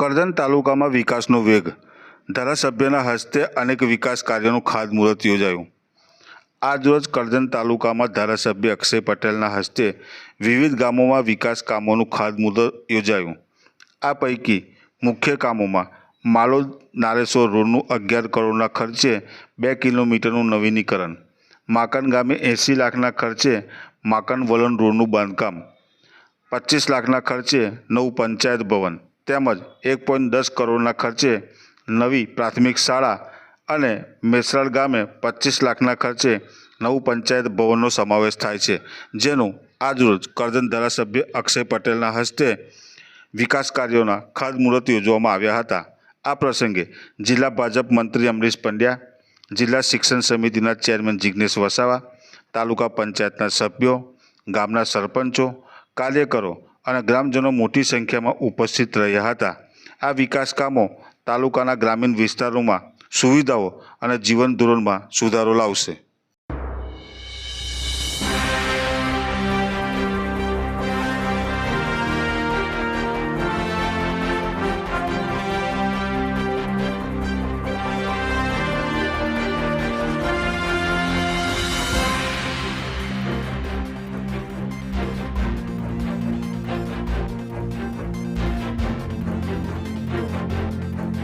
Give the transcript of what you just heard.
કરજણ તાલુકામાં વિકાસનો વેગ. ધારાસભ્યના હસ્તે અનેક વિકાસ કાર્યોનું ખાતમુહૂર્ત યોજાયું. આજરોજ કરજણ તાલુકામાં ધારાસભ્ય અક્ષય પટેલના હસ્તે વિવિધ ગામોમાં વિકાસ કામોનું ખાતમુહૂર્ત યોજાયું. આ પૈકી મુખ્ય કામોમાં માલોદ નારેશ્વર રોડનું અગિયાર કરોડના ખર્ચે બે કિલોમીટરનું નવીનીકરણ માકન ગામે એંસી લાખના ખર્ચે માકન વલણ રોડનું બાંધકામ, પચીસ લાખના ખર્ચે નવું પંચાયત ભવન તેમજ એક પોઈન્ટ દસ કરોડના ખર્ચે નવી પ્રાથમિક શાળા અને મેસરાળ ગામે પચીસ લાખના ખર્ચે નવું પંચાયત ભવનનો સમાવેશ થાય છે, જેનું આજરોજ કરજણ ધારાસભ્ય અક્ષય પટેલના હસ્તે વિકાસ કાર્યોના ખાતમુહૂર્ત યોજવામાં આવ્યા હતા. આ પ્રસંગે જિલ્લા ભાજપ મંત્રી અમરીશ પંડ્યા, જિલ્લા શિક્ષણ સમિતિના ચેરમેન જિજ્ઞેશ વસાવા, તાલુકા પંચાયતના સભ્યો, ગામના સરપંચો, કાર્યકરો અને ગ્રામજનો મોટી સંખ્યામાં ઉપસ્થિત રહ્યા હતા. આ વિકાસ કામો તાલુકાના ગ્રામીણ વિસ્તારોમાં સુવિધાઓ અને જીવન ધોરણમાં સુધારો લાવશે.